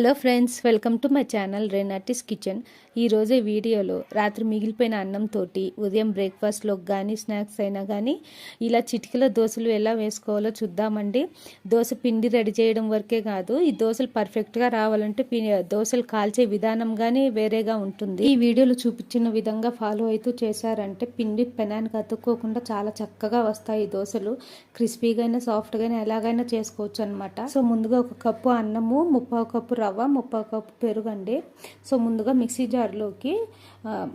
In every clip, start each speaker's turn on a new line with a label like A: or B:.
A: Hello friends welcome to my channel రెనాటిస్ kitchen. ఈరోజు వీడియోలో రాత్రి మిగిలిపోయిన అన్నంతో ఉదయం బ్రేక్ఫాస్ట్లో కానీ స్నాక్స్ అయినా కానీ ఇలా చిటికలో దోశలు ఎలా వేసుకోవాలో చూద్దామండి. దోశ పిండి రెడీ చేయడం వరకే కాదు ఈ దోశలు పర్ఫెక్ట్గా రావాలంటే పి- దోశలు కాల్చే విధానం కానీ వేరేగా ఉంటుంది. ఈ వీడియోలో చూపించిన విధంగా ఫాలో అవుతూ చేశారంటే పిండి పెనానికి అతుక్కోకుండా చాలా చక్కగా వస్తాయి ఈ దోశలు. క్రిస్పీగా అయినా సాఫ్ట్గా అయినా ఎలాగైనా చేసుకోవచ్చు అనమాట సో ముందుగా ఒక కప్పు అన్నము ముప్పావు కప్పు రవ్వ ముప్పావు కప్పు పెరుగు అండి సో ముందుగా మిక్సీ జార్లోకి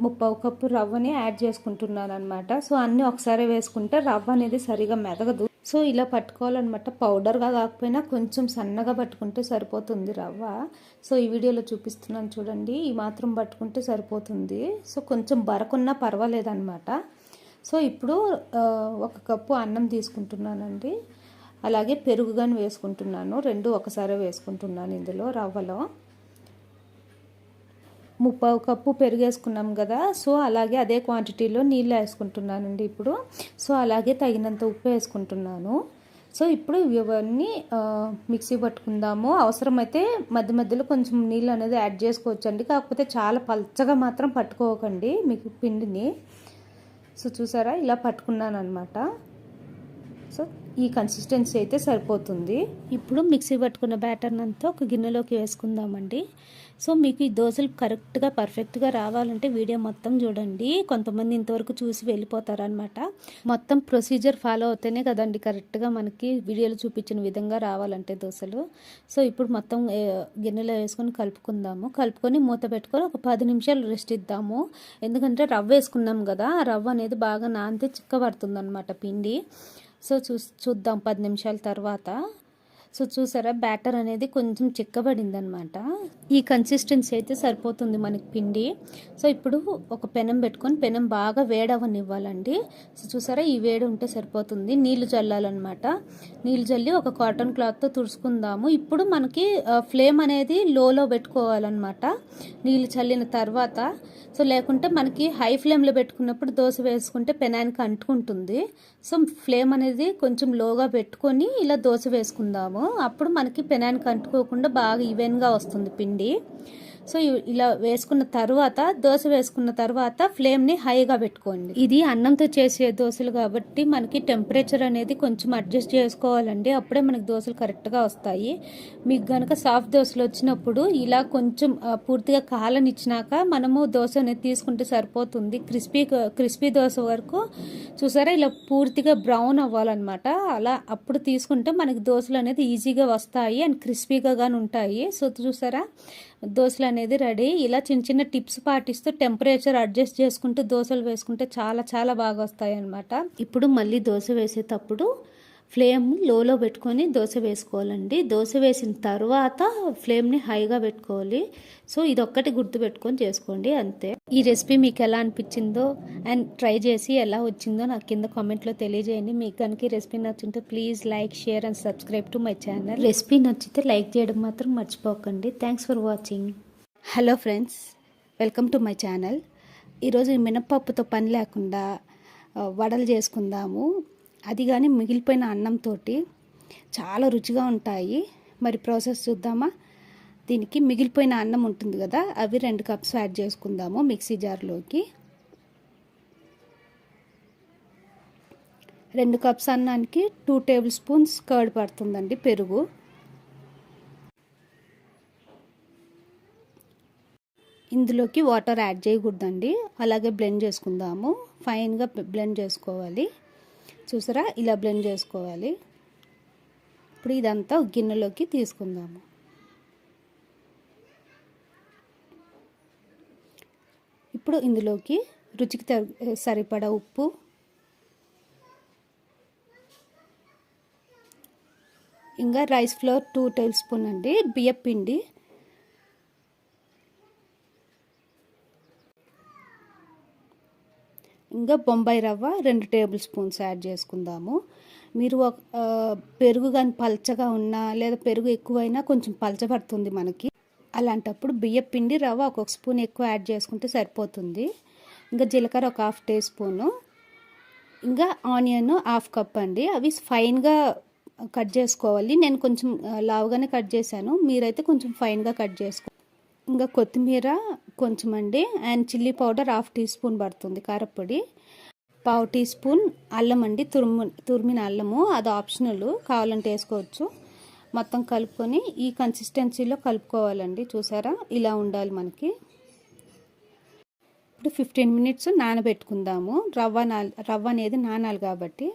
A: ముప్పై ముప్పావు కప్పు రవ్వని యాడ్ చేసుకుంటున్నాను అనమాట సో అన్నీ ఒకసారి వేసుకుంటే రవ్వ అనేది సరిగా మెదగదు. సో ఇలా పట్టుకోవాలన్నమాట. పౌడర్గా కాకపోయినా కొంచెం సన్నగా పట్టుకుంటే సరిపోతుంది రవ్వ. సో ఈ వీడియోలో చూపిస్తున్నాను చూడండి. ఈ మాత్రం పట్టుకుంటే సరిపోతుంది. సో కొంచెం బరకున్నా పర్వాలేదన్నమాట. సో ఇప్పుడు ఒక కప్పు అన్నం తీసుకుంటున్నానండి. అలాగే పెరుగు కానీ వేసుకుంటున్నాను. రెండు ఒకసారి వేసుకుంటున్నాను ఇందులో రవ్వలో. ముప్పావు కప్పు పెరుగు వేసుకున్నాం కదా సో అలాగే అదే క్వాంటిటీలో నీళ్ళు వేసుకుంటున్నానండి ఇప్పుడు. సో అలాగే తగినంత ఉప్పు వేసుకుంటున్నాను. సో ఇప్పుడు ఇవన్నీ మిక్సీ పట్టుకుందాము. అవసరమైతే మధ్య మధ్యలో కొంచెం నీళ్ళు అనేది యాడ్ చేసుకోవచ్చు అండి కాకపోతే చాలా పల్చగా మాత్రం పట్టుకోకండి మీకు పిండిని. సో చూసారా ఇలా పట్టుకున్నాను అనమాట సో ఈ కన్సిస్టెన్సీ అయితే సరిపోతుంది. ఇప్పుడు మిక్సీ పట్టుకున్న బ్యాటర్ని అంతా ఒక గిన్నెలోకి వేసుకుందామండి. సో మీకు ఈ దోశలు కరెక్ట్గా పర్ఫెక్ట్గా రావాలంటే వీడియో మొత్తం చూడండి. కొంతమంది ఇంతవరకు చూసి వెళ్ళిపోతారనమాట మొత్తం ప్రొసీజర్ ఫాలో అవుతేనే కదండి కరెక్ట్గా మనకి వీడియోలో చూపించిన విధంగా రావాలంటే దోశలు. సో ఇప్పుడు మొత్తం గిన్నెలో వేసుకొని కలుపుకుందాము. కలుపుకొని మూత పెట్టుకొని ఒక పది నిమిషాలు రెస్ట్ ఇద్దాము. ఎందుకంటే రవ్వ వేసుకున్నాం కదా ఆ రవ్వ అనేది బాగా నానితే చిక్కబడుతుంది అనమాట పిండి. సో చూ చూద్దాం పది నిమిషాల తర్వాత. సో చూసారా బ్యాటర్ అనేది కొంచెం చిక్కబడింది అనమాట ఈ కన్సిస్టెన్సీ అయితే సరిపోతుంది మనకి పిండి. సో ఇప్పుడు ఒక పెనం పెట్టుకొని పెనం బాగా వేడవనివ్వాలండి సో చూసారా ఈ వేడి ఉంటే సరిపోతుంది. నీళ్ళు చల్లాలన్నమాట. నీళ్ళు చల్లి ఒక కాటన్ క్లాత్తో తుడుచుకుందాము. ఇప్పుడు మనకి ఫ్లేమ్ అనేది లోలో పెట్టుకోవాలన్నమాట. నీళ్ళు చల్లిన తర్వాత సో లేకుంటే మనకి హై ఫ్లేమ్లో పెట్టుకున్నప్పుడు దోశ వేసుకుంటే పెనానికి అంటుకుంటుంది. సో ఫ్లేమ్ అనేది కొంచెం లోగా పెట్టుకొని ఇలా దోశ వేసుకుందాము. అప్పుడు మనకి పెనానికి అంటుకోకుండా బాగా ఈవెన్గా వస్తుంది పిండి. సో ఇలా వేసుకున్న తర్వాత దోశ వేసుకున్న తర్వాత ఫ్లేమ్ని హైగా పెట్టుకోండి. ఇది అన్నంతో చేసే దోశలు కాబట్టి మనకి టెంపరేచర్ అనేది కొంచెం అడ్జస్ట్ చేసుకోవాలండి. అప్పుడే మనకి దోశలు కరెక్ట్గా వస్తాయి. మీకు గనక సాఫ్ట్ దోశలు వచ్చినప్పుడు ఇలా కొంచెం పూర్తిగా కాలనిచ్చినాక మనము దోశ అనేది తీసుకుంటే సరిపోతుంది. క్రిస్పీ క్రిస్పీ దోశ వరకు చూసారా? ఇలా పూర్తిగా బ్రౌన్ అవ్వాలన్నమాట. అలా అప్పుడు తీసుకుంటే మనకి దోశలు అనేది ఈజీగా వస్తాయి అండ్ క్రిస్పీగా కానీ ఉంటాయి. సో చూసారా? దోశలు అనేది రెడీ. ఇలా చిన్న చిన్న టిప్స్ పాటిస్తూ టెంపరేచర్ అడ్జస్ట్ చేసుకుంటూ దోశలు వేసుకుంటే చాలా చాలా బాగా వస్తాయి అనమాట ఇప్పుడు మళ్ళీ దోశ వేసేటప్పుడు ఫ్లేమ్ లోలో పెట్టుకొని దోశ వేసుకోవాలండి. దోశ వేసిన తర్వాత ఫ్లేమ్ని హైగా పెట్టుకోవాలి. సో ఇది ఒక్కటి గుర్తు పెట్టుకొని చేసుకోండి అంతే. ఈ రెసిపీ మీకు ఎలా అనిపించిందో అండ్ ట్రై చేసి ఎలా వచ్చిందో నాకు కింద కామెంట్లో తెలియజేయండి. మీకు కనుక ఈ recipe నచ్చుంటే please like share and subscribe to my channel. Recipe నచ్చితే లైక్ చేయడం మాత్రం మర్చిపోకండి. Thanks for watching. Hello friends welcome to my channel. ఈరోజు మినపప్పుతో మినప్పప్పుతో పని లేకుండా వడలు చేసుకుందాము. అది కానీ మిగిలిపోయిన అన్నంతో చాలా రుచిగా ఉంటాయి. మరి ప్రాసెస్ చూద్దామా? దీనికి మిగిలిపోయిన అన్నం ఉంటుంది కదా అవి రెండు కప్స్ యాడ్ చేసుకుందాము మిక్సీ జార్లోకి రెండు కప్స్ అన్నానికి టూ టేబుల్ స్పూన్స్ కర్డ్ పడుతుందండి పెరుగు. ఇందులోకి వాటర్ యాడ్ చేయకూడదండి. అలాగే బ్లెండ్ చేసుకుందాము. ఫైన్గా బ్లెండ్ చేసుకోవాలి. చూసారా? ఇలా బ్లెండ్ చేసుకోవాలి. ఇప్పుడు ఇదంతా గిన్నెలోకి తీసుకుందాము. ఇప్పుడు ఇందులోకి రుచికి సరిపడా ఉప్పు. ఇంకా rice flour two tablespoon అండి. బియ్యం పిండి ఇంకా బొంబాయి రవ్వ రెండు టేబుల్ స్పూన్స్ యాడ్ చేసుకుందాము. మీరు ఒక పెరుగు కానీ పల్చగా ఉన్నా లేదా పెరుగు ఎక్కువైనా కొంచెం పలచబడుతుంది మనకి. అలాంటప్పుడు బియ్యం పిండి రవ్వ ఒక్కొక్క స్పూన్ ఎక్కువ యాడ్ చేసుకుంటే సరిపోతుంది. ఇంకా జీలకర్ర ఒక హాఫ్ టీ స్పూను. ఇంకా ఆనియన్ హాఫ్ కప్ అండి. అవి ఫైన్గా కట్ చేసుకోవాలి. నేను కొంచెం లావుగానే కట్ చేశాను. మీరైతే కొంచెం ఫైన్గా కట్ చేసుకో. ఇంకా కొత్తిమీర కొంచెం అండి. And chilli powder half teaspoon పడుతుంది కారపొడి. పావు టీ స్పూన్ అల్లం అండి. తురుము తురిమిన అల్లము. అది ఆప్షనల్. కావాలంటే వేసుకోవచ్చు. మొత్తం కలుపుకొని ఈ కన్సిస్టెన్సీలో కలుపుకోవాలండి. చూసారా? ఇలా ఉండాలి మనకి. ఇప్పుడు ఫిఫ్టీన్ మినిట్స్ నానబెట్టుకుందాము. రవ్వ రవ్వ అనేది నానాలి కాబట్టి.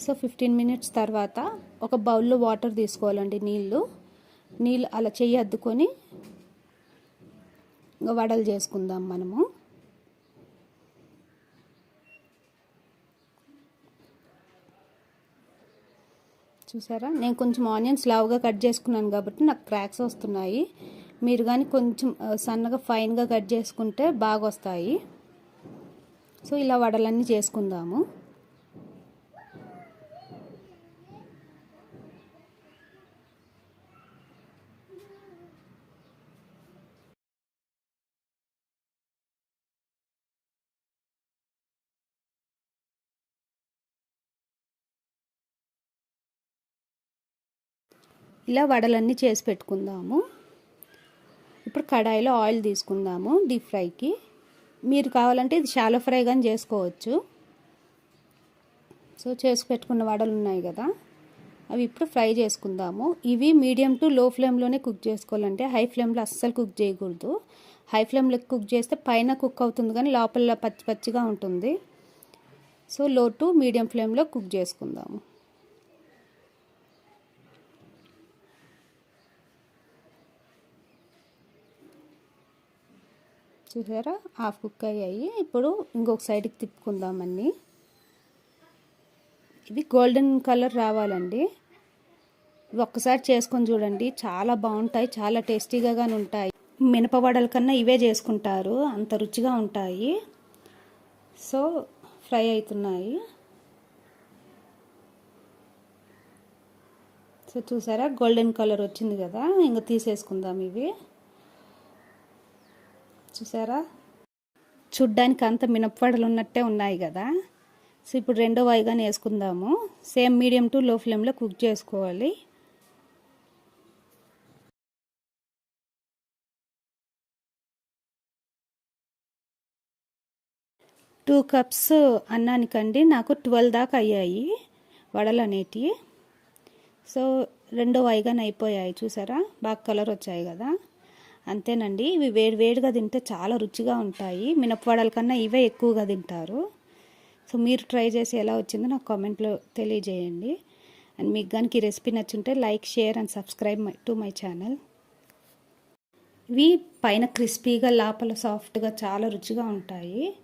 A: సో ఫిఫ్టీన్ మినిట్స్ తర్వాత ఒక బౌల్లో వాటర్ తీసుకోవాలండి నీళ్ళు. నీళ్ళు అలా చెయ్యి అద్దుకొని ఇంకా వడలు చేసుకుందాం మనము. చూసారా? నేను కొంచెం ఆనియన్స్ లావుగా కట్ చేసుకున్నాను కాబట్టి నాకు క్రాక్స్ వస్తున్నాయి. మీరు కానీ కొంచెం సన్నగా ఫైన్గా కట్ చేసుకుంటే బాగా వస్తాయి సో ఇలా వడలన్నీ చేసుకుందాము. ఇలా వడలన్నీ చేసి పెట్టుకుందాము. ఇప్పుడు కడాయిలో ఆయిల్ తీసుకుందాము డీప్ ఫ్రైకి. మీరు కావాలంటే ఇది షాలో ఫ్రై కానీ చేసుకోవచ్చు. సో చేసి పెట్టుకున్న వడలు ఉన్నాయి కదా. అవి ఇప్పుడు ఫ్రై చేసుకుందాము. ఇవి మీడియం టు లో ఫ్లేమ్లోనే కుక్ చేసుకోవాలంటే హై ఫ్లేమ్లో అస్సలు కుక్ చేయకూడదు. హై ఫ్లేమ్లో కుక్ చేస్తే పైన కుక్ అవుతుంది కానీ లోపల పచ్చి పచ్చిగా ఉంటుంది. సో లో టు మీడియం ఫ్లేమ్లో కుక్ చేసుకుందాము. చూసారా? హాఫ్ కుక్ అయ్యాయి. ఇప్పుడు ఇంకొక సైడ్కి తిప్పుకుందామని ఇది గోల్డెన్ కలర్ రావాలండి. ఒక్కసారి చేసుకొని చూడండి. చాలా బాగుంటాయి. చాలా టేస్టీగా కానీ ఉంటాయి. మినపవడల కన్నా ఇవే చేసుకుంటారు. అంత రుచిగా ఉంటాయి. సో ఫ్రై అవుతున్నాయి. సో చూసారా? గోల్డెన్ కలర్ వచ్చింది కదా. ఇంకా తీసేసుకుందాం ఇవి. చూసారా? చూడ్డానికి అంత మినప్పడలు ఉన్నట్టే ఉన్నాయి కదా. సో ఇప్పుడు రెండో వాయిగానే వేసుకుందాము. సేమ్ మీడియం టు లో ఫ్లేమ్లో కుక్ చేసుకోవాలి. టూ కప్స్ అన్నానికండి నాకు ట్వెల్వ్ దాకా అయ్యాయి వడలు అనేటివి సో రెండో వాయిగానే అయిపోయాయి. చూసారా? బాగా కలర్ వచ్చాయి కదా. అంతేనండి. ఇవి వేడి వేడిగా తింటే చాలా రుచిగా ఉంటాయి. మినపవడల కన్నా ఇవే ఎక్కువగా తింటారు. సో మీరు ట్రై చేసి ఎలా వచ్చిందో నాకు కామెంట్లో తెలియజేయండి. అండ్ మీకు కనుక ఈ recipe నచ్చుంటే like share and subscribe my to my channel. ఇవి పైన క్రిస్పీగా లోపల సాఫ్ట్గా చాలా రుచిగా ఉంటాయి.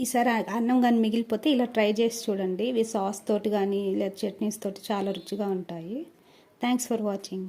A: ఈసారి అన్నం కానీ మిగిలిపోతే ఇలా ట్రై చేసి చూడండి. ఇవి సాస్ తోటి కానీ లేదా చట్నీస్ తోటి చాలా రుచిగా ఉంటాయి. Thanks for watching.